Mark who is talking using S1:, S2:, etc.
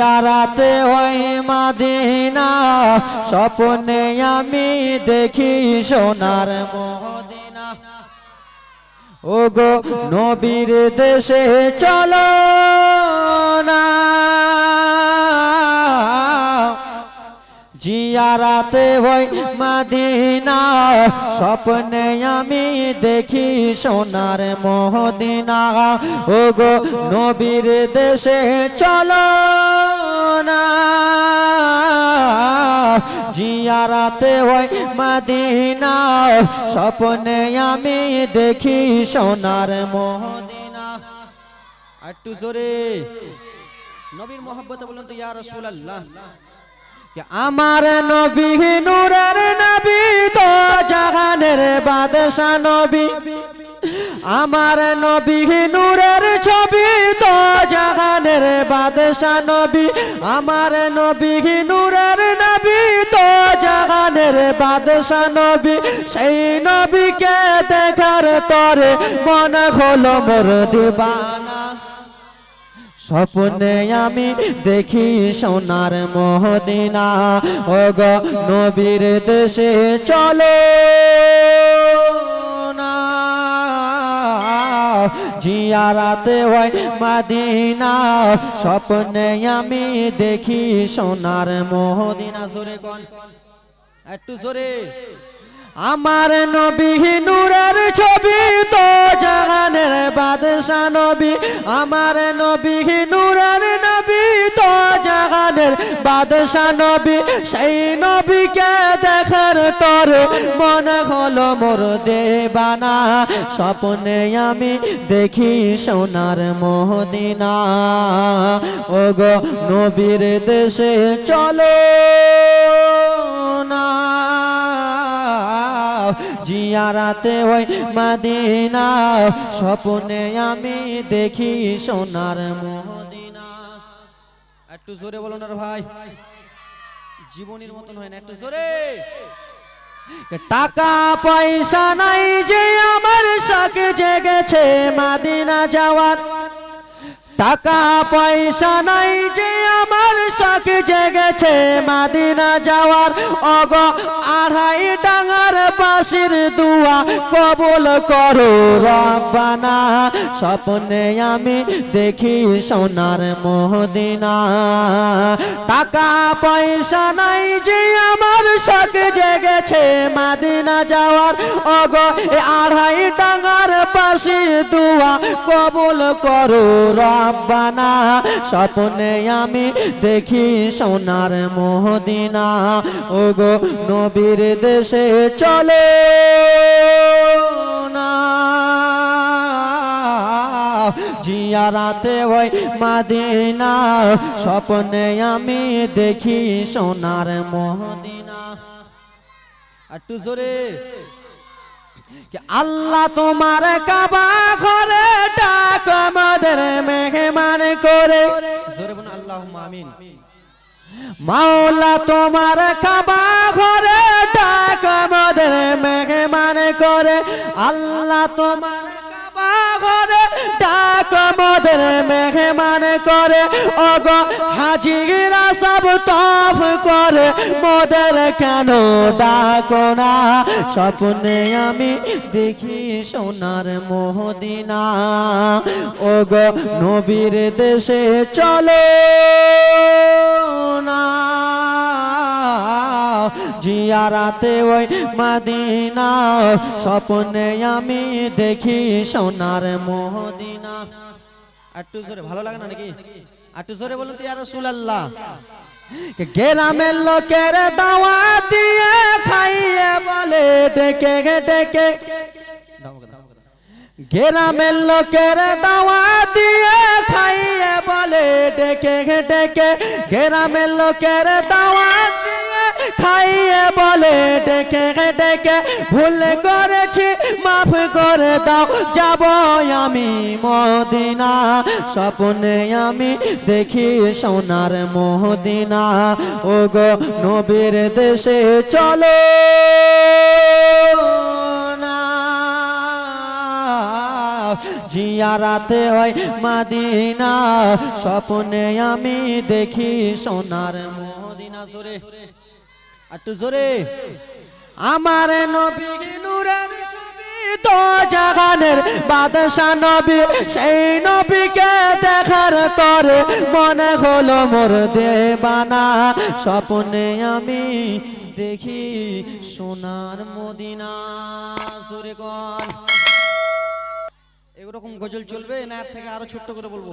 S1: জিয়ারাতে হয় মাদিনা, স্বপ্নে আমি দেখি সোনার মদিনা। ও গো নবীর দেশে চলো না। জিয়ারাতে হই মাদিনা, স্বপ্নে আমি দেখি সোনার মহদিনা ও গো নবীর দেশে চলো জিয়ারাতে হই মাদিনা স্বপ্নে আমি দেখি সোনার মহদিনা একটু জোরে। নবীর মোহাব্বতে বলুন তো, ইয়া রাসূলুল্লাহ कि আমার নবী নূরের নবী তো জাহানের বাদশা নবী। আমার নবী নূরের ছবি তো জাহানের বাদশা নবী। আমার নবী নূরের নবী তো জাহানের বাদশা নবী। সেই নবীকে দেখার তরে মনে হলো মোর দিবানা। স্বপ্নে আমি দেখি সোনার মহদিনা। ও নবীর দেশে চলো। জিয়ারাতে হয় মাদিনা। স্বপ্নে আমি দেখি সোনার মহদিনা কন। একটু জোরে। আমার নবী নূরের ছবি তো জাহানের বাদশা নবী। আমার নবী নূরের জাহানের বাদশা নবী, সেই নবীকে দেখার তোর মনে হলো মোর দেবানা। স্বপ্নে আমি দেখি সোনার মহদিনা। ও গো নবীর দেশে চলো না। জিয়ারাতে ওই মাদিনা। স্বপ্নে আমি দেখি সোনার মদিনা একটু জোরে বলো না ভাই। জীবনের মতন হয় না, একটু জোরে। টাকা পয়সা নাই যে আমার শখ জেগেছে, মাদিনা যাওয়ার। টাকা পয়সা নাই যে আমার শখ জেগেছে মাদিনা যাওয়ার। অগ আড়াই ডাঙার পাশের দুয়া কবুল করো রব্বানা। স্বপ্নে আমি দেখি সোনার মহদিনা টাকা পয়সা নাই যে আমার শখ জেগেছে মাদিনা যাওয়ার। অগ আড়াই ডাঙার পাশে দুয়া কবুল করো রব্বানা, স্বপ্নে আমি দেখি সোনার মোহদিনা। ও গো নবীর দেশে চলে না। জিয়ারাতে ওই মাদিনা, স্বপ্নে আমি দেখি সোনার মহদিনা। একটু জোরে। আল্লাহ তোমার কাবা ঘরে মাওলা তোমার কাবা ঘরে ডাক আমাদের মেহমান করে। আল্লাহ তোমার ডাক আমাদের মেহমান করে? অগ হাজিরা সব তফ করে। মোদের কেন ডাকো না? স্বপ্নে আমি দেখি সোনার মোহদিনা। ও গো নবীর দেশে চলো। জিয়ারাতে ওই মাদিনা, স্বপ্নে আমি দেখি সোনার মোহদিনা একটু জোরে, ভালো লাগে না নাকি? একটু জোরে বলুন তো ইয়ার গ্রামের লোকের দাওয়া দিয়ে খাইয়ে বলে, ডেকে ডেকে। গ্রামের লোকের দাওয়া দিয়ে খাইয়ে বলে, ডেকে ডেকে। গ্রামের লোকের দাওয়া দিয়ে খাইয়ে বলে, ডেকে ডেকে, ভুল করেছি, মাফ করে দাও, যাব আমি মদিনা। স্বপ্নে আমি দেখি সোনার মদিনা। ও গো নবীর দেশে চলো না। জিয়ারাতে হয় মাদিনা। স্বপ্নে আমি দেখি সোনার মদিনা। জোরে। একটু জোরে। আমার নবী নূরের তো জাগানের বাদশা নবী, সেই নবীকে দেখার তরে মনে হলো মোর দেবানা। স্বপ্নে আমি দেখি সোনার মদিনা। সুরে কন। এরকম গজল চলবে না? এর থেকে আরও ছোট্ট করে বলব।